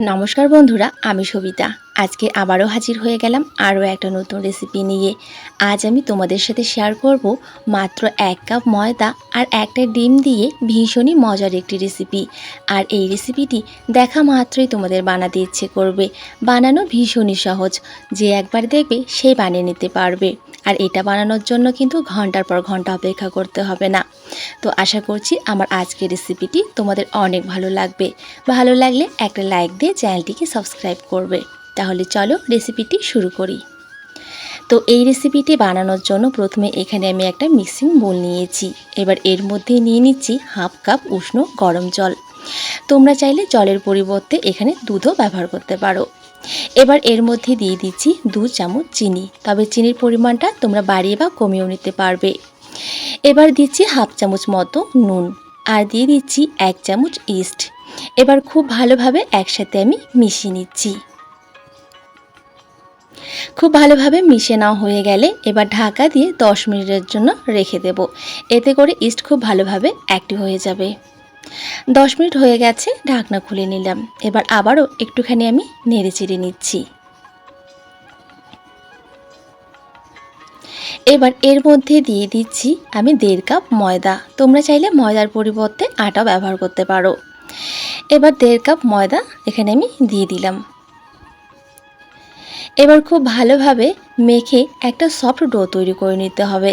নমস্কার বন্ধুরা, আমি সবিতা। আজকে আবারও হাজির হয়ে গেলাম আরও একটা নতুন রেসিপি নিয়ে। আজ আমি তোমাদের সাথে শেয়ার করব মাত্র এক কাপ ময়দা আর একটা ডিম দিয়ে ভীষণই মজার একটি রেসিপি আর এই রেসিপিটি দেখা মাত্রই তোমাদের বানাতে ইচ্ছে করবে। বানানো ভীষণই সহজ। যে একবার দেখবে সেই বানিয়ে নিতে পারবে। আর এটা বানানোর জন্য কিন্তু ঘণ্টার পর ঘণ্টা অপেক্ষা করতে হবে না। তো আশা করছি আমার আজকের রেসিপিটি তোমাদের অনেক ভালো লাগবে। ভালো লাগলে একটা লাইক দিয়ে চ্যানেলটিকে সাবস্ক্রাইব করবে। তাহলে চলো রেসিপিটি শুরু করি। তো এই রেসিপিটি বানানোর জন্য প্রথমে এখানে আমি একটা মিক্সিং বোল নিয়েছি। এবার এর মধ্যে নিয়ে নিচ্ছি হাফ কাপ উষ্ণ গরম জল। তোমরা চাইলে জলের পরিবর্তে এখানে দুধও ব্যবহার করতে পারো। এবার এর মধ্যে দিয়ে দিচ্ছি দু চামচ চিনি। তবে চিনির পরিমাণটা তোমরা বাড়িয়ে বা কমিয়েও নিতে পারবে। এবার দিচ্ছি হাফ চামচ মতো নুন আর দিয়ে দিচ্ছি এক চামচ ইস্ট। এবার খুব ভালোভাবে একসাথে আমি মিশিয়ে নিচ্ছি। খুব ভালোভাবে মিশে নেওয়া হয়ে গেলে এবার ঢাকা দিয়ে দশ মিনিটের জন্য রেখে দেব। এতে করে ইস্ট খুব ভালোভাবে অ্যাক্টিভ হয়ে যাবে। দশ মিনিট হয়ে গেছে, ঢাকনা খুলে নিলাম। এবার আবারও একটুখানি আমি নেড়ে চেড়ে নিচ্ছি। এবার এর মধ্যে দিয়ে দিচ্ছি আমি দেড় কাপ ময়দা। তোমরা চাইলে ময়দার পরিবর্তে আটা ব্যবহার করতে পারো। এবার দেড় কাপ ময়দা এখানে আমি দিয়ে দিলাম। এবার খুব ভালোভাবে মেখে একটা সফট ডো তৈরি করে নিতে হবে।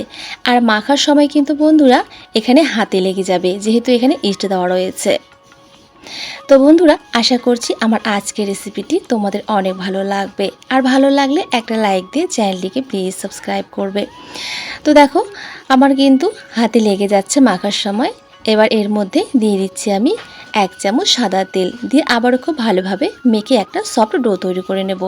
আর মাখার সময় কিন্তু বন্ধুরা এখানে হাতে লেগে যাবে, যেহেতু এখানে ইস্ট দেওয়া রয়েছে। তো বন্ধুরা, আশা করছি আমার আজকের রেসিপিটি তোমাদের অনেক ভালো লাগবে। আর ভালো লাগলে একটা লাইক দিয়ে চ্যানেলটিকে প্লিজ সাবস্ক্রাইব করবে। তো দেখো, আমার কিন্তু হাতে লেগে যাচ্ছে মাখার সময়। এবার এর মধ্যে দিয়ে দিচ্ছি আমি এক চামচ সাদা তেল। দিয়ে আবারও খুব ভালোভাবে মেখে একটা সফট ডো তৈরি করে নেব।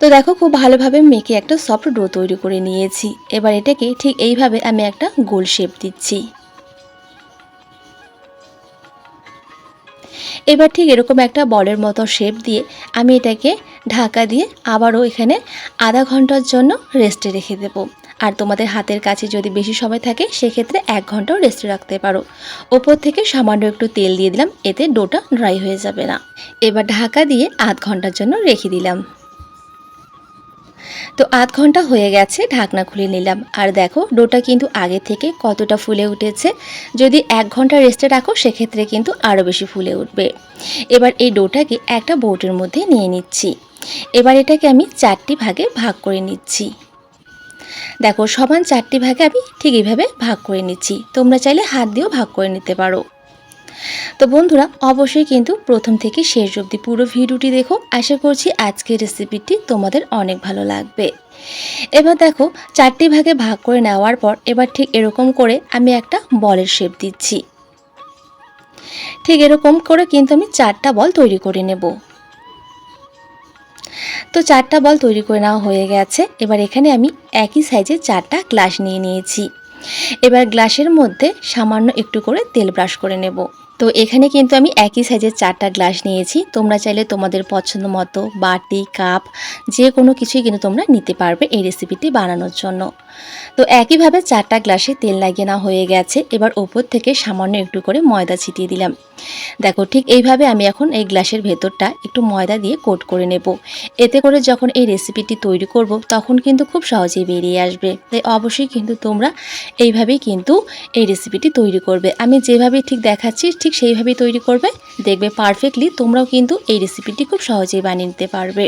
তো দেখো খুব ভালোভাবে মেখে একটা সফট ডো তৈরি করে নিয়েছি। এবার এটাকে ঠিক এইভাবে আমি একটা গোল শেপ দিচ্ছি। এবার ঠিক এরকম একটা বলের মতো শেপ দিয়ে আমি এটাকে ঢাকা দিয়ে আবারও এখানে আধা ঘণ্টার জন্য রেস্টে রেখে দেব। আর তোমাদের হাতের কাছে যদি বেশি সময় থাকে, সেক্ষেত্রে এক ঘন্টাও রেস্টে রাখতে পারো। ওপর থেকে সামান্য একটু তেল দিয়ে দিলাম, এতে ডোটা ড্রাই হয়ে যাবে না। এবার ঢাকা দিয়ে আধ ঘণ্টার জন্য রেখে দিলাম। তো আধ ঘণ্টা হয়ে গেছে ঢাকনা খুলে নিলাম। আর দেখো, ডোটা কিন্তু আগে থেকে কতটা ফুলে উঠেছে। যদি এক ঘণ্টা রেস্টে রাখো, সেক্ষেত্রে কিন্তু আরও বেশি ফুলে উঠবে। এবার এই ডোটাকে একটা বোটের মধ্যে নিয়ে নিচ্ছি। এবার এটাকে আমি চারটি ভাগে ভাগ করে নিচ্ছি। দেখো, সমান চারটি ভাগে আমি ঠিক এইভাবে ভাগ করে নিচ্ছি। তোমরা চাইলে হাত দিয়েও ভাগ করে নিতে পারো। তো বন্ধুরা, অবশ্যই কিন্তু প্রথম থেকে শেষ অবধি পুরো ভিডিওটি দেখো। আশা করছি আজকের রেসিপিটি তোমাদের অনেক ভালো লাগবে। এবার দেখো, চারটি ভাগে ভাগ করে নেওয়ার পর এবার ঠিক এরকম করে আমি একটা বলের শেপ দিচ্ছি। ঠিক এরকম করে কিন্তু আমি চারটা বল তৈরি করে নেব। তো চারটা বল তৈরি করে নেওয়া হয়ে গেছে। এবার এখানে আমি একই সাইজে চারটা গ্লাস নিয়ে নিয়েছি। এবার গ্লাসের মধ্যে সামান্য একটু করে তেল ব্রাশ করে নেব। তো এখানে কিন্তু আমি একই সাইজের চারটা গ্লাস নিয়েছি। তোমরা চাইলে তোমাদের পছন্দ মতো বাটি কাপ যে কোনো কিছুই কিন্তু তোমরা নিতে পারবে এই রেসিপিটি বানানোর জন্য। তো একইভাবে চারটা গ্লাসে তেল লাগিয়ে না হয়ে গেছে। এবার ওপর থেকে সামান্য একটু করে ময়দা ছিটিয়ে দিলাম। দেখো, ঠিক এইভাবে আমি এখন এই গ্লাসের ভেতরটা একটু ময়দা দিয়ে কোট করে নেব। এতে করে যখন এই রেসিপিটি তৈরি করব, তখন কিন্তু খুব সহজেই বেরিয়ে আসবে। তাই অবশ্যই কিন্তু তোমরা এইভাবেই কিন্তু এই রেসিপিটি তৈরি করবে। আমি যেভাবে ঠিক দেখাচ্ছি, ঠিক সেইভাবেই তৈরি করবে। দেখবে পারফেক্টলি তোমরাও কিন্তু এই রেসিপিটি খুব সহজেই বানিয়ে নিতে পারবে।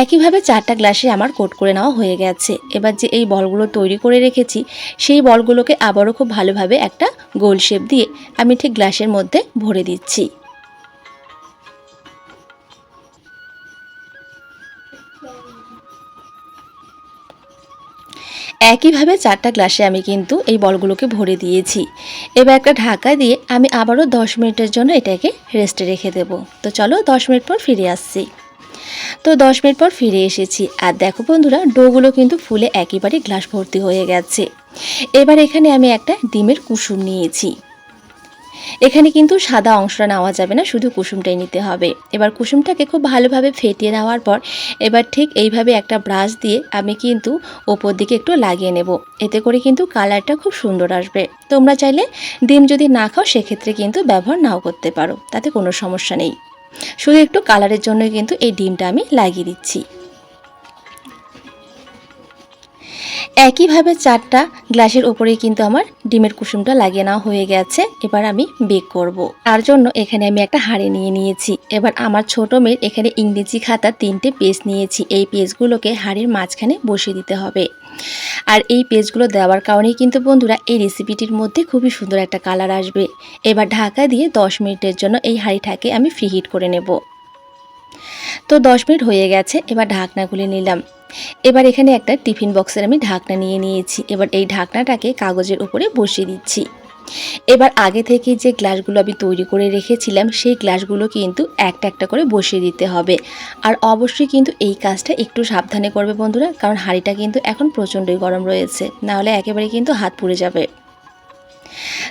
একইভাবে চারটা গ্লাসে আমার কোট করে নেওয়া হয়ে গেছে। এবার যে এই বলগুলো তৈরি করে রেখেছি, সেই বলগুলোকে আবারও খুব ভালোভাবে একটা গোল শেপ দিয়ে আমি ঠিক গ্লাসের মধ্যে ভরে দিচ্ছি। একইভাবে চারটা গ্লাসে আমি কিন্তু এই বলগুলোকে ভরে দিয়েছি। এবার একটা ঢাকা দিয়ে আমি আবারও দশ মিনিটের জন্য এটাকে রেস্টে রেখে দেব। তো চলো দশ মিনিট পর ফিরে আসছি। তো দশ মিনিট পর ফিরে এসেছি। আর দেখো বন্ধুরা, ডোগুলো কিন্তু ফুলে একেবারে গ্লাস ভর্তি হয়ে গেছে। এবার এখানে আমি একটা ডিমের কুসুম নিয়েছি। এখানে কিন্তু সাদা অংশটা নেওয়া যাবে না, শুধু কুসুমটাই নিতে হবে। এবার কুসুমটাকে খুব ভালোভাবে ফেটিয়ে নেওয়ার পর, এবার ঠিক এইভাবে একটা ব্রাশ দিয়ে আমি কিন্তু ওপর দিকে একটু লাগিয়ে নেব। এতে করে কিন্তু কালারটা খুব সুন্দর আসবে। তোমরা চাইলে ডিম যদি না খাও, সেক্ষেত্রে কিন্তু ব্যবহার নাও করতে পারো, তাতে কোনো সমস্যা নেই। শুধু একটু কালারের জন্য কিন্তু এই ডিমটা আমি লাগিয়ে দিচ্ছি। একইভাবে চারটা গ্লাসের উপরে কিন্তু আমার ডিমের কুসুমটা লাগিয়ে নেওয়া হয়ে গেছে। এবার আমি বেক করব। তার জন্য এখানে আমি একটা হাঁড়ি নিয়ে নিয়েছি। এবার আমার ছোট মেয়ের এখানে ইংরেজি খাতা তিনটে পেজ নিয়েছি। এই পেজগুলোকে হাঁড়ির মাঝখানে বসিয়ে দিতে হবে। আর এই পেজগুলো দেওয়ার কারণেই কিন্তু বন্ধুরা এই রেসিপিটির মধ্যে খুবই সুন্দর একটা কালার আসবে। এবার ঢাকা দিয়ে দশ মিনিটের জন্য এই হাঁড়িটাকে আমি ফ্রি হিট করে নেব। তো দশ মিনিট হয়ে গেছে। এবার ঢাকনা খুলে নিলাম। এবার এখানে একটা টিফিন বক্সের আমি ঢাকনা নিয়ে নিয়েছি। এবার এই ঢাকনাটাকে কাগজের উপরে বসিয়ে দিচ্ছি। এবার আগে থেকে যে গ্লাসগুলো আমি তৈরি করে রেখেছিলাম, সেই গ্লাসগুলো কিন্তু একটা একটা করে বসিয়ে দিতে হবে। আর অবশ্যই কিন্তু এই কাজটা একটু সাবধানে করবে বন্ধুরা, কারণ হাঁড়িটা কিন্তু এখন প্রচণ্ডই গরম রয়েছে, নাহলে একেবারে কিন্তু হাত পুড়ে যাবে।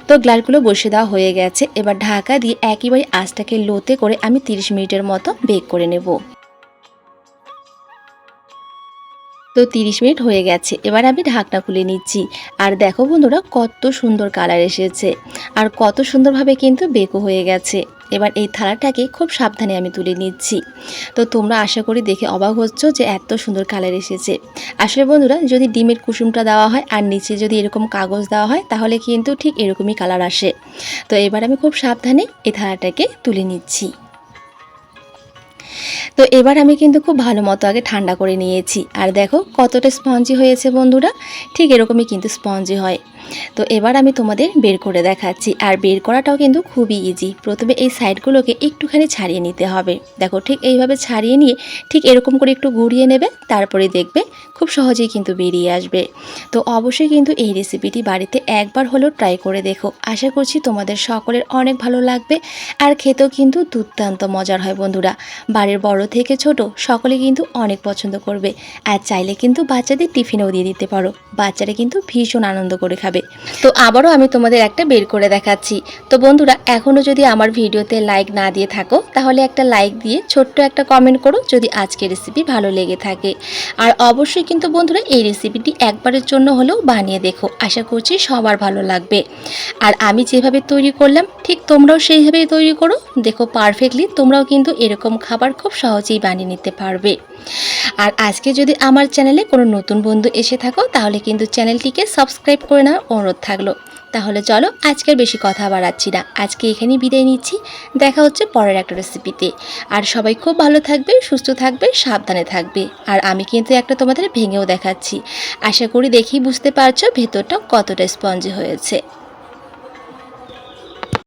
তো গ্লাসগুলো বসিয়ে দেওয়া হয়ে গেছে। এবার ঢাকা দিয়ে একেবারে আঁচটাকে লোতে করে আমি 30 মিনিটের মতো বেক করে নেব। তো 30 মিনিট হয়ে গেছে। এবার আমি ঢাকনা খুলে নিচ্ছি। আর দেখো বন্ধুরা, কত সুন্দর কালার এসেছে। আর কত সুন্দরভাবে কিন্তু বেকও হয়ে গেছে। এবার এই থালাটাকে খুব সাবধানে আমি তুলে নিচ্ছি। তো তোমরা আশা করি দেখে অবাক হচ্ছ যে এত সুন্দর কালার এসেছে। আসলে বন্ধুরা, যদি ডিমের কুসুমটা দেওয়া হয় আর নিচে যদি এরকম কাগজ দেওয়া হয়, তাহলে কিন্তু ঠিক এরকমই কালার আসে। তো এবার আমি খুব সাবধানে এই থালাটাকে তুলে নিচ্ছি। তো এবার আমি কিন্তু খুব ভালো মতো আগে ঠান্ডা করে নিয়েছি। আর দেখো কতটা স্পঞ্জি হয়েছে বন্ধুরা, ঠিক এরকমই কিন্তু স্পঞ্জি হয়। তো এবার আমি তোমাদের বের করে দেখাচ্ছি। আর বের করাটাও কিন্তু খুবই ইজি প্রথমে এই সাইডগুলোকে একটুখানি ছাড়িয়ে নিতে হবে। দেখো, ঠিক এইভাবে ছাড়িয়ে নিয়ে ঠিক এরকম করে একটু ঘুরিয়ে নেবে, তারপরে দেখবে খুব সহজেই কিন্তু বেরিয়ে আসবে। তো অবশ্যই কিন্তু এই রেসিপিটি বাড়িতে একবার হলেও ট্রাই করে দেখো। আশা করছি তোমাদের সকলের অনেক ভালো লাগবে। আর খেতেও কিন্তু দুর্দান্ত মজার হয় বন্ধুরা। বাড়ির বড় থেকে ছোট সকলে কিন্তু অনেক পছন্দ করবে। আর চাইলে কিন্তু বাচ্চাদের টিফিনেও দিয়ে দিতে পারো। বাচ্চারা কিন্তু ভীষণ আনন্দ করে খাবে। তো আবারও আমি তোমাদের একটা বের করে দেখাচ্ছি। তো বন্ধুরা এখনও যদি আমার ভিডিওতে লাইক না দিয়ে থাকো, তাহলে একটা লাইক দিয়ে ছোট্ট একটা কমেন্ট করো যদি আজকের রেসিপি ভালো লেগে থাকে। আর অবশ্যই কিন্তু বন্ধুরা, এই রেসিপিটি একবারের জন্য হলেও বানিয়ে দেখো। আশা করছি সবার ভালো লাগবে। আর আমি যেভাবে তৈরি করলাম, ঠিক তোমরাও সেইভাবেই তৈরি করো। দেখো পারফেক্টলি তোমরাও কিন্তু এরকম খাবার খুব সহজেই বানিয়ে নিতে পারবে। আর আজকে যদি আমার চ্যানেলে কোনো নতুন বন্ধু এসে থাকো, তাহলে কিন্তু চ্যানেলটিকে সাবস্ক্রাইব করে নেওয়ার অনুরোধ থাকল। তাহলে চলো আজকের বেশি কথা বাড়াচ্ছি না। আজকে এখানেই বিদায় নিচ্ছি। দেখা হচ্ছে পরের একটা রেসিপিতে আর সবাই খুব ভালো থাকবে, সুস্থ থাকবে, সাবধানে থাকবে। আর আমি কিন্তু একটা তোমাদের ভেঙেও দেখাচ্ছি। আশা করি দেখেই বুঝতে পারছ ভেতরটা কতটা স্পঞ্জি হয়েছে।